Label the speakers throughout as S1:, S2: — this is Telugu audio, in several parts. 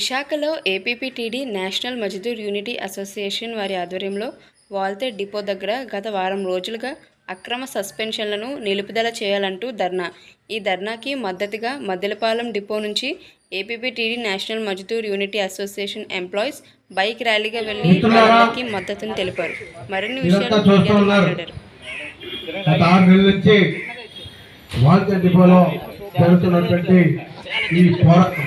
S1: విశాఖలో APPTD national Mazdoor unity association వారి ఆధ్వర్యంలో వాల్తే డిపో దగ్గర గత వారం రోజులుగా అక్రమ సస్పెన్షన్లను నిలుపుదల చేయాలంటూ ధర్నా. ఈ ధర్నాకి మద్దతుగా మద్దెలపాలెం డిపో నుంచి APPTD national Mazdoor unity association employees bike ర్యాలీగా వెళ్ళి ధర్నాకి మద్దతును తెలిపారు. మరిన్ని విషయాలు మాట్లాడారు.
S2: డిపోలో జరుగుతున్నటువంటి ఈ పోరాటం.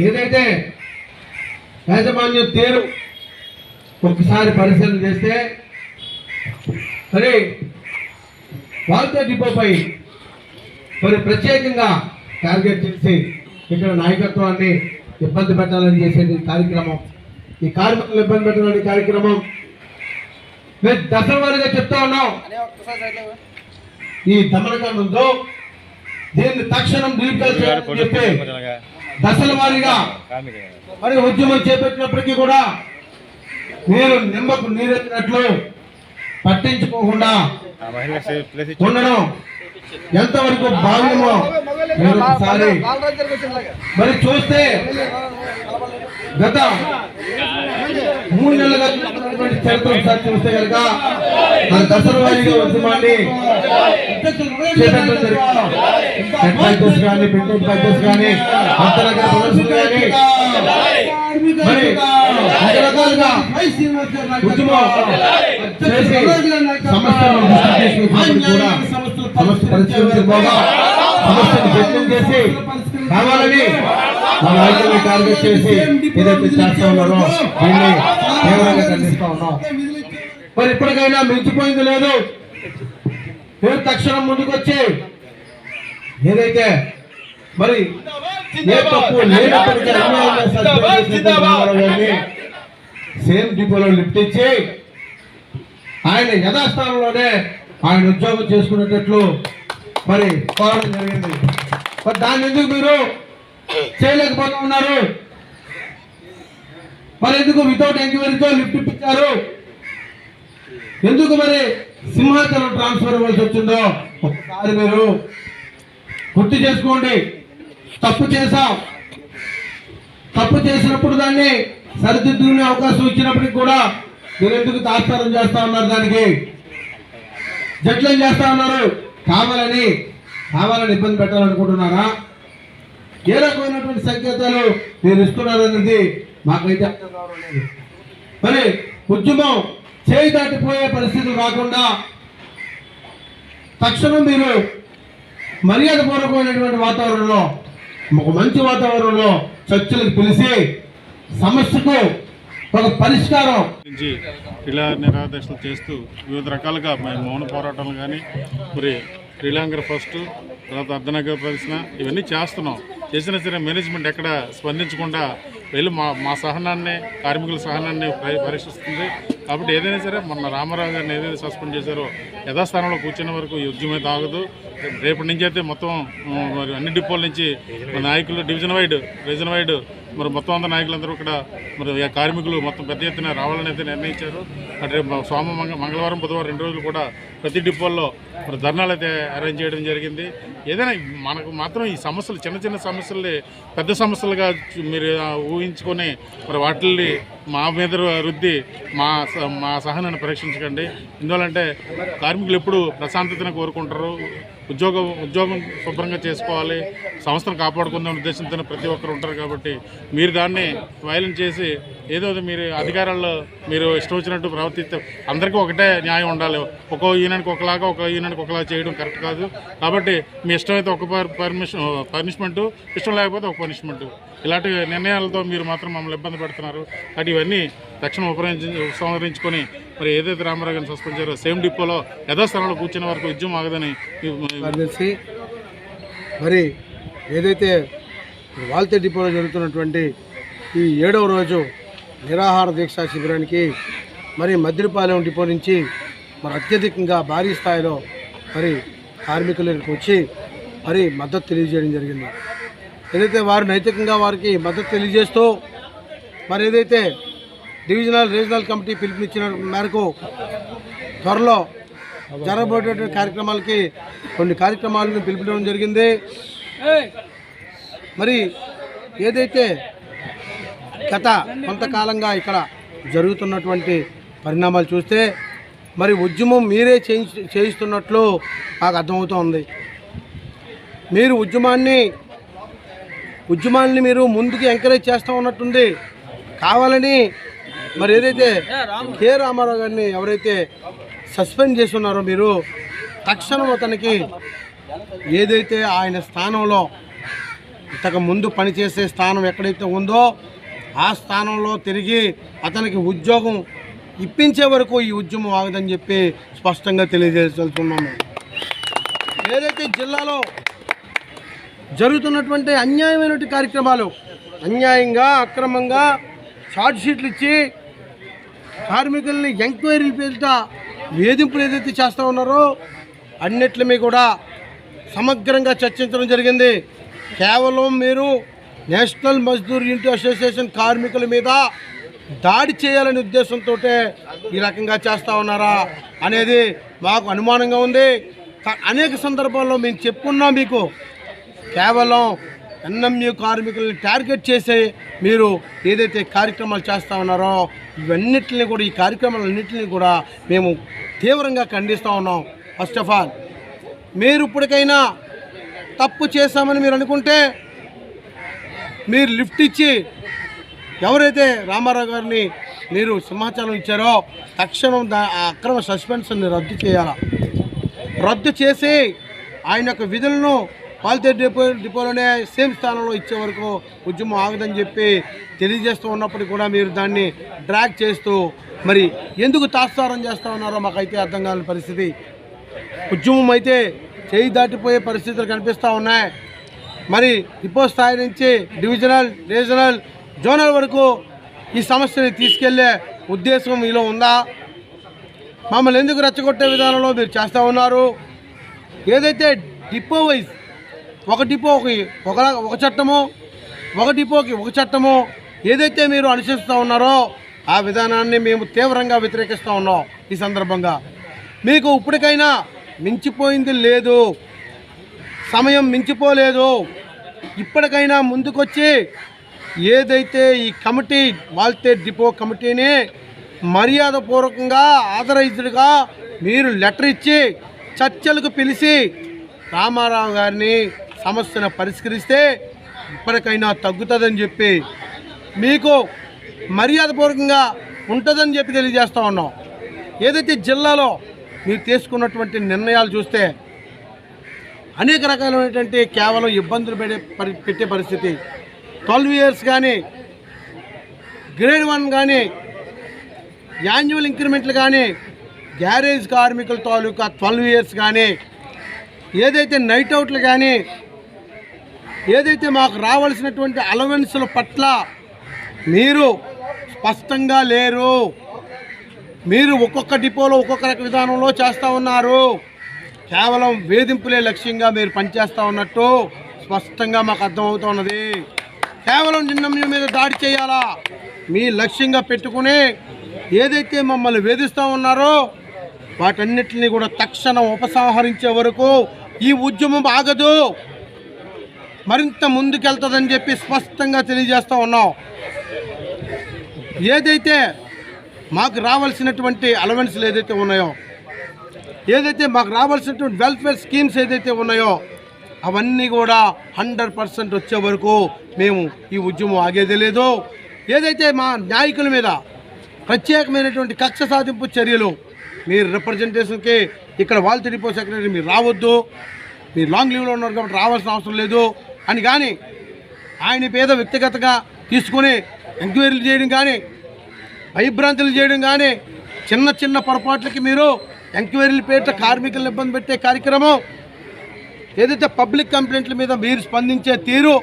S2: ఏదైతే యాజమాన్యం తీరు ఒకసారి పరిశీలన చేస్తే మరి వాల్తే డిపోపై మరి ప్రత్యేకంగా టార్గెట్ చేసి ఇక్కడ నాయకత్వాన్ని ఇబ్బంది పెట్టాలని చేసే కార్యక్రమం. ఈ కార్మికులు ఇబ్బంది పెట్టాలని కార్యక్రమం. మేము దశల వారీగా చెప్తా ఉన్నాం. ఈ దమనకం ఉందో దీన్ని తక్షణం చేయాలని చెప్పి దశల వారీగా మరి ఉద్యమం చేపట్టినప్పటికీ కూడా మీరు నిమ్మకు నీరెత్తినట్లు పట్టించుకోకుండా ఉండడం ఎంతవరకు భావ్యమో మీరు ఒకసారి మరి చూస్తే గత మూడు నెలలుగా చరిత్ర ఒకసారి చూస్తే కనుక మన దసరా ఉద్యమాన్ని చేపట్టడం జరిగింది. హెడ్ బ్యాచెస్ కానీ ప్రింటెడ్ బ్యాచెస్ కానీ అంతరగా ప్రదర్శనలు కానీ మరి రకరకాలుగా ఉద్యమం చేసి సమస్యలను దృష్టికి కూడా సమస్య పరిష్కరించకపోగా సమస్యను జడ్జం చేసి కావాలని మన నాయకుల్ని టార్గెట్ చేసి ఏదైతే చేస్తా ఉన్నారో దీన్ని తీవ్రంగా ఖండిస్తా ఉన్నాం మరి ఇప్పటికైనా మించిపోయింది లేదు. మీరు తక్షణం ముందుకొచ్చి ఏదైతే మరి ఏ తప్పు లేనప్పటికీ సేమ్ డిపోలో లిఫ్ట్ ఇచ్చి ఆయన యథాస్థానంలోనే ఆయన ఉద్యోగం చేసుకునేటట్లు మరి కోరడం జరిగింది. మరి దాన్ని ఎందుకు మీరు చేయలేకపోతున్నారు మరి ఎందుకు వితౌట్ ఎంక్వైరీతో లిఫ్ట్ ఇప్పించారు? ఎందుకు మరి సింహాచలం ట్రాన్స్ఫర్ ఇవ్వాల్సి వచ్చిందో? ఒకసారి మీరు గుర్తు చేసుకోండి. తప్పు చేశాం. తప్పు చేసినప్పుడు దాన్ని సరిదిద్దుకునే అవకాశం ఇచ్చినప్పటికి కూడా మీరు ఎందుకు తాత్సారం చేస్తా ఉన్నారు దానికి? జట్లం చేస్తా ఉన్నారు? కావాలని కావాలని ఇబ్బంది పెట్టాలనుకుంటున్నారా? ఏ రకమైనటువంటి సంకేతాలు మీరు ఇస్తున్నారనేది మాకైతే మరి ఉద్యమం చేయి దాటిపోయే పరిస్థితులు రాకుండా తక్షణం మీరు మర్యాద పూర్వకమైనటువంటి వాతావరణంలో ఒక మంచి వాతావరణంలో చర్చలకు పిలిచి సమస్యకు ఒక పరిష్కారం
S3: నుంచి ఇలా నిరాదీక్షలు చేస్తూ వివిధ రకాలుగా మేము మౌన పోరాటాలు కానీ మరి శ్రీలంక ఫస్ట్ తర్వాత అర్ధనగర్ ప్రదర్శన ఇవన్నీ చేస్తున్నాం. చేసిన సరే మేనేజ్మెంట్ ఎక్కడ స్పందించకుండా వెళ్ళి మా మా సహనాన్ని కార్మికుల సహనాన్ని పరీక్షిస్తుంది కాబట్టి ఏదైనా సరే మొన్న రామారావు గారిని ఏదైతే సస్పెండ్ చేశారో యథాస్థానంలో కూర్చున్న వరకు ఈ ఉద్యమం తాగదు. రేపటి నుంచి అయితే మొత్తం మరి అన్ని డిపోల నుంచి నాయకులు డివిజన్ వైడ్ రీజన్ వైడ్ మరి మొత్తం అంతా నాయకులందరూ ఇక్కడ మరి కార్మికులు మొత్తం పెద్ద ఎత్తున రావాలని అయితే నిర్ణయించారు. అటు సోమ మంగ మంగళవారం బుధవారం రెండు రోజులు కూడా ప్రతి డిపోల్లో మరి ధర్నాలు అయితే అరేంజ్ చేయడం జరిగింది. ఏదైనా మనకు మాత్రం ఈ సమస్యలు చిన్న చిన్న సమస్యల్ని పెద్ద సమస్యలుగా మీరు ఊహించుకొని మరి వాటిల్ని మా మీద రుద్ది మా మా సహనాన్ని పరీక్షించకండి. ఎందువల్లంటే కార్మికులు ఎప్పుడు ప్రశాంతతను కోరుకుంటారు. ఉద్యోగం ఉద్యోగం శుభ్రంగా చేసుకోవాలి సంస్థను కాపాడుకుందాం ఉద్దేశంతో ప్రతి ఒక్కరు ఉంటారు కాబట్టి మీరు దాన్ని వైలెంట్ చేసి ఏదో మీరు అధికారాల్లో మీరు ఇష్టం వచ్చినట్టు ప్రవర్తిస్తే అందరికీ ఒకటే న్యాయం ఉండాలి. ఒక్కో యూనియన్కి ఒకలాగా ఒక యూనియన్కి ఒకలాగా చేయడం కరెక్ట్ కాదు. కాబట్టి మీ ఇష్టమైతే ఒక పర్మిషన్ పనిష్మెంటు ఇష్టం లేకపోతే ఒక పనిష్మెంటు. ఇలాంటి నిర్ణయాలతో మీరు మాత్రం మమ్మల్ని ఇబ్బంది పెడుతున్నారు. కాబట్టి ఇవన్నీ తక్షణం ఉపయోగించి ఉపసంహరించుకొని మరి ఏదైతే రామరాగన్ సస్పెండ్ చేయారో సేమ్ డిపోలో యథాస్థానంలో కూర్చున్న వరకు ఉద్యమం ఆగదని
S4: తెలిసి మరి ఏదైతే వాల్తే డిపోలో జరుగుతున్నటువంటి ఈ ఏడవ రోజు నిరాహార దీక్ష శిబిరానికి మరి మద్దిరిపాలెం డిపో నుంచి మరి అత్యధికంగా భారీ స్థాయిలో మరి కార్మికులు వచ్చి మరి మద్దతు తెలియజేయడం జరిగింది. ఏదైతే వారు నైతికంగా వారికి మద్దతు తెలియజేస్తూ మరి ఏదైతే డివిజనల్ రీజనల్ కమిటీ పిలుపునిచ్చిన మేరకు త్వరలో జరగబోయేటువంటి కార్యక్రమాలకి కొన్ని కార్యక్రమాలను పిలిపించడం జరిగింది.
S2: మరి ఏదైతే గత కొంతకాలంగా ఇక్కడ జరుగుతున్నటువంటి పరిణామాలు చూస్తే మరి ఉద్యమం మీరే చేయిస్తున్నట్లు నాకు అర్థమవుతోంది. మీరు ఉద్యమాన్ని ఉద్యమాన్ని మీరు ముందుకు ఎంకరేజ్ చేస్తూ ఉన్నట్టుంది. కావాలని మరి ఏదైతే కె రామారావు గారిని ఎవరైతే సస్పెండ్ చేస్తున్నారో మీరు తక్షణం అతనికి ఏదైతే ఆయన స్థానంలో ఇంతకు ముందు పనిచేసే స్థానం ఎక్కడైతే ఉందో ఆ స్థానంలో తిరిగి అతనికి ఉద్యోగం ఇప్పించే వరకు ఈ ఉద్యమం ఆగదని చెప్పి స్పష్టంగా తెలియజేస్తున్నాము ఏదైతే జిల్లాలో జరుగుతున్నటువంటి అన్యాయమైనటువంటి కార్యక్రమాలు అన్యాయంగా అక్రమంగా షార్ట్ షీట్లు ఇచ్చి కార్మికుల్ని ఎంక్వైరీల పేరిట వేధింపులు ఏదైతే చేస్తూ ఉన్నారో అన్నిట్ల మీద కూడా సమగ్రంగా చర్చించడం జరిగింది. కేవలం మీరు నేషనల్ మజ్దూర్ యూనిటీ అసోసియేషన్ కార్మికుల మీద దాడి చేయాలనే ఉద్దేశంతో ఈ రకంగా చేస్తూ ఉన్నారా అనేది మాకు అనుమానంగా ఉంది. అనేక సందర్భాల్లో మేము చెప్పుకున్నాం మీకు. కేవలం ఎన్ఎంయు కార్మికులను టార్గెట్ చేసి మీరు ఏదైతే కార్యక్రమాలు చేస్తూ ఉన్నారో ఇవన్నిటిని కూడా ఈ కార్యక్రమాలన్నింటినీ కూడా మేము తీవ్రంగా ఖండిస్తూ ఉన్నాం. ఫస్ట్ ఆఫ్ ఆల్ మీరు ఇప్పటికైనా తప్పు చేశామని మీరు అనుకుంటే మీరు లిఫ్ట్ ఇచ్చి ఎవరైతే రామారావు గారిని మీరు సమాచారం ఇచ్చారో తక్షణం దా ఆ అక్రమ సస్పెన్షన్ని రద్దు చేయాలా? రద్దు చేసి ఆయన యొక్క విధులను పాలితే డిపో డిపోలోనే సేమ్ స్థానంలో ఇచ్చే వరకు ఉద్యమం ఆగదని చెప్పి తెలియజేస్తూ ఉన్నప్పటికీ కూడా మీరు దాన్ని డ్రాగ్ చేస్తూ మరి ఎందుకు తాత్సారం చేస్తూ ఉన్నారో మాకైతే అర్థం కాని పరిస్థితి. ఉద్యమం అయితే చేయి దాటిపోయే పరిస్థితులు కనిపిస్తూ ఉన్నాయి. మరి డిపో స్థాయి నుంచి డివిజనల్ రీజనల్ జోనల్ వరకు ఈ సమస్యని తీసుకెళ్ళే ఉద్దేశం మీలో ఉందా? మమ్మల్ని ఎందుకు రెచ్చగొట్టే విధానంలో మీరు చేస్తూ ఉన్నారు? ఏదైతే డిపో వైజ్ ఒక డిపోకి ఒక ఒక చట్టము ఒక డిపోకి ఒక చట్టము ఏదైతే మీరు అనుసరిస్తూ ఉన్నారో ఆ విధానాన్ని మేము తీవ్రంగా వ్యతిరేకిస్తూ ఉన్నాం ఈ సందర్భంగా. మీకు ఇప్పటికైనా మించిపోయింది లేదు. సమయం మించిపోలేదు. ఇప్పటికైనా ముందుకొచ్చి ఏదైతే ఈ కమిటీ వాల్తే డిపో కమిటీని మర్యాదపూర్వకంగా ఆథరైజ్డ్గా మీరు లెటర్ ఇచ్చి చర్చలకు పిలిచి రామారావు గారిని సమస్యను పరిష్కరిస్తే ఇప్పటికైనా తగ్గుతుందని చెప్పి మీకు మర్యాదపూర్వకంగా ఉంటుందని చెప్పి తెలియజేస్తూ ఉన్నాం. ఏదైతే జిల్లాలో మీరు తీసుకున్నటువంటి నిర్ణయాలు చూస్తే అనేక రకాలైనటువంటి కేవలం ఇబ్బందులు పెడే పరి పెట్టే పరిస్థితి. ట్వెల్వ్ ఇయర్స్ కానీ గ్రేడ్ వన్ కానీ యాన్యువల్ ఇంక్రిమెంట్లు కానీ గ్యారేజ్ కార్మికుల తాలూకా ట్వెల్వ్ ఇయర్స్ కానీ ఏదైతే నైట్ అవుట్లు కానీ ఏదైతే మాకు రావాల్సినటువంటి అలవెన్సుల పట్ల మీరు స్పష్టంగా లేరు మీరు ఒక్కొక్క డిపోలో ఒక్కొక్క రక విధానంలో చేస్తూ ఉన్నారు. కేవలం వేధింపులే లక్ష్యంగా మీరు పనిచేస్తూ ఉన్నట్టు స్పష్టంగా మాకు అర్థమవుతున్నది కేవలం నిన్న మీ మీద దాడి చేయాలా? మీ లక్ష్యంగా పెట్టుకుని ఏదైతే మమ్మల్ని వేధిస్తూ ఉన్నారో వాటన్నిటిని కూడా తక్షణం ఉపసంహరించే వరకు ఈ ఉద్యమం ఆగదు. మరింత ముందుకెళ్తుందని చెప్పి స్పష్టంగా తెలియజేస్తూ ఉన్నాం. ఏదైతే మాకు రావాల్సినటువంటి అలవెన్స్లు ఏదైతే ఉన్నాయో ఏదైతే మాకు రావాల్సినటువంటి వెల్ఫేర్ స్కీమ్స్ ఏదైతే ఉన్నాయో అవన్నీ కూడా హండ్రెడ్ పర్సెంట్ వచ్చే వరకు మేము ఈ ఉద్యమం ఆగేదే లేదు. ఏదైతే మా నాయకుల మీద ప్రత్యేకమైనటువంటి కక్ష సాధింపు చర్యలు మీరు రిప్రజెంటేషన్కి ఇక్కడ వాళ్ళు డిపో సెక్రటరీ మీరు రావద్దు. మీరు లాంగ్ లీవ్లో ఉన్నారు కాబట్టి రావాల్సిన అవసరం లేదు. అని కానీ ఆయన పేద వ్యక్తిగతంగా తీసుకొని ఎంక్వైరీలు చేయడం కానీ భయభ్రాంతులు చేయడం కానీ చిన్న చిన్న పొరపాట్లకి మీరు ఎంక్వైరీలు పేట కార్మికులను ఇబ్బంది పెట్టే కార్యక్రమం ఏదైతే పబ్లిక్ కంప్లైంట్ల మీద మీరు స్పందించే తీరు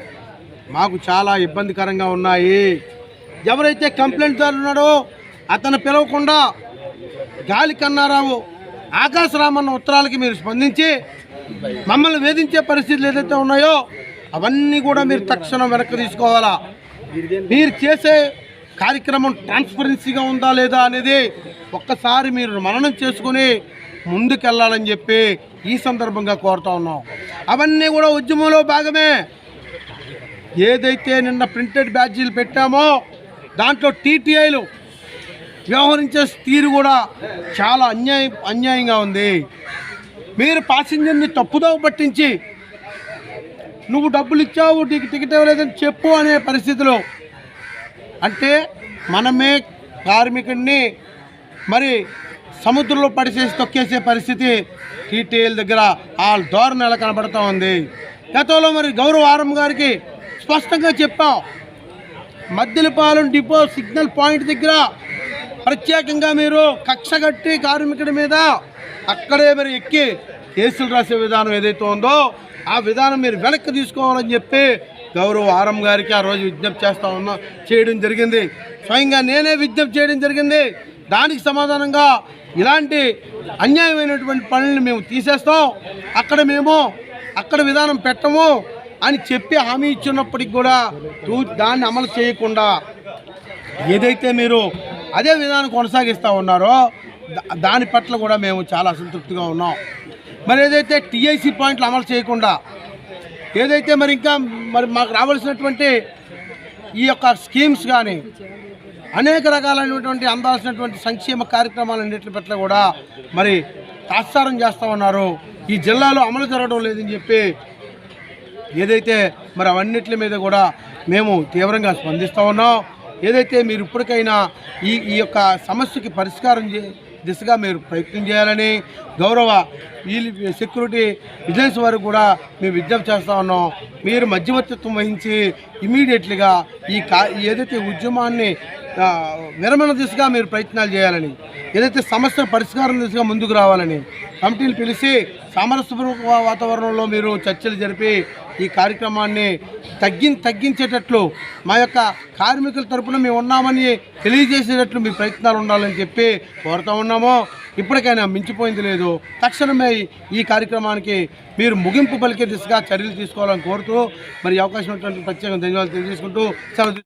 S2: మాకు చాలా ఇబ్బందికరంగా ఉన్నాయి. ఎవరైతే కంప్లైంట్దారు ఉన్నాడో అతను పిలవకుండా గాలి కన్నారావు ఆకాశరామన్న ఉత్తరాలకి మీరు స్పందించి మమ్మల్ని వేధించే పరిస్థితులు ఏదైతే ఉన్నాయో అవన్నీ కూడా మీరు తక్షణం వెనక్కి తీసుకోవాలా? మీరు చేసే కార్యక్రమం ట్రాన్స్పరెన్సీగా ఉందా లేదా అనేది ఒక్కసారి మీరు మననం చేసుకుని ముందుకెళ్ళాలని చెప్పి ఈ సందర్భంగా కోరుతా ఉన్నాం. అవన్నీ కూడా ఉద్యమంలో భాగమే. ఏదైతే నిన్న ప్రింటెడ్ బ్యాడ్జీలు పెట్టామో దాంట్లో టీటీఐలు వ్యవహరించే తీరు కూడా చాలా అన్యాయం అన్యాయంగా ఉంది. మీరు ప్యాసింజర్ని తప్పుదోవ పట్టించి నువ్వు డబ్బులు ఇచ్చావు నీకు టికెట్ ఇవ్వలేదని చెప్పు అనే పరిస్థితిలో అంటే మనమే కార్మికుడిని మరి సముద్రంలో పడిచేసి తొక్కేసే పరిస్థితి టీటీఎల్ దగ్గర ఆ ధోరణి ఎలా కనబడుతూ ఉంది. గతంలో మరి గౌరవ ఆరం గారికి స్పష్టంగా చెప్పాం. మద్దెలపాలెం డిపో సిగ్నల్ పాయింట్ దగ్గర ప్రత్యేకంగా మీరు కక్ష కట్టి కార్మికుడి మీద అక్కడే మరి ఎక్కి కేసులు రాసే విధానం ఏదైతే ఉందో ఆ విధానం మీరు వెనక్కి తీసుకోవాలని చెప్పి గౌరవ ఆరం గారికి ఆ రోజు విజ్ఞప్తి చేస్తా ఉన్నా చేయడం జరిగింది. స్వయంగా నేనే విజ్ఞప్తి చేయడం జరిగింది. దానికి సమాధానంగా ఇలాంటి అన్యాయమైనటువంటి పనులను మేము తీసేస్తాం. అక్కడ మేము అక్కడ విధానం పెట్టము అని చెప్పి హామీ ఇచ్చినప్పటికి కూడా దాన్ని అమలు చేయకుండా ఏదైతే మీరు అదే విధానం కొనసాగిస్తూ ఉన్నారో దాని పట్ల కూడా మేము చాలా అసంతృప్తిగా ఉన్నాం. మరి ఏదైతే టీఐసీ పాయింట్లు అమలు చేయకుండా ఏదైతే మరి ఇంకా మరి మాకు రావాల్సినటువంటి ఈ యొక్క స్కీమ్స్ కానీ అనేక రకాలైనటువంటి అందాల్సినటువంటి సంక్షేమ కార్యక్రమాలన్నింటి పట్ల కూడా మరి తాత్సారం చేస్తూ ఉన్నారు. ఈ జిల్లాలో అమలు జరగడం లేదని చెప్పి ఏదైతే మరి అవన్నిటి మీద కూడా మేము తీవ్రంగా స్పందిస్తూ ఉన్నాం. ఏదైతే మీరు ఇప్పటికైనా ఈ ఈ యొక్క సమస్యకి పరిష్కారం చే దిశగా మీరు ప్రయత్నం చేయాలని గౌరవ ఈ సెక్యూరిటీ విజిలెన్స్ వారు కూడా మేము విజ్ఞప్తి చేస్తా ఉన్నాం. మీరు మధ్యవర్తిత్వం వహించి ఇమీడియట్లీగా ఈ కా ఏదైతే ఉద్యమాన్ని విరమణ దిశగా మీరు ప్రయత్నాలు చేయాలని ఏదైతే సమస్య పరిష్కారం దిశగా ముందుకు రావాలని కమిటీలు పిలిచి సామరస్యపూర్వక వాతావరణంలో మీరు చర్చలు జరిపి ఈ కార్యక్రమాన్ని తగ్గి తగ్గించేటట్లు మా యొక్క కార్మికుల తరపున మేము ఉన్నామని తెలియజేసేటట్లు మీ ప్రయత్నాలు ఉండాలని చెప్పి కోరుతా ఉన్నాము. ఇప్పటికైనా మించిపోయింది లేదు. తక్షణమే ఈ కార్యక్రమానికి మీరు ముగింపు పలికే దిశగా చర్యలు తీసుకోవాలని కోరుతూ మరి అవకాశం ఉన్నటువంటి ప్రత్యేక ధన్యవాదాలు తెలియజేసుకుంటూ సెలవు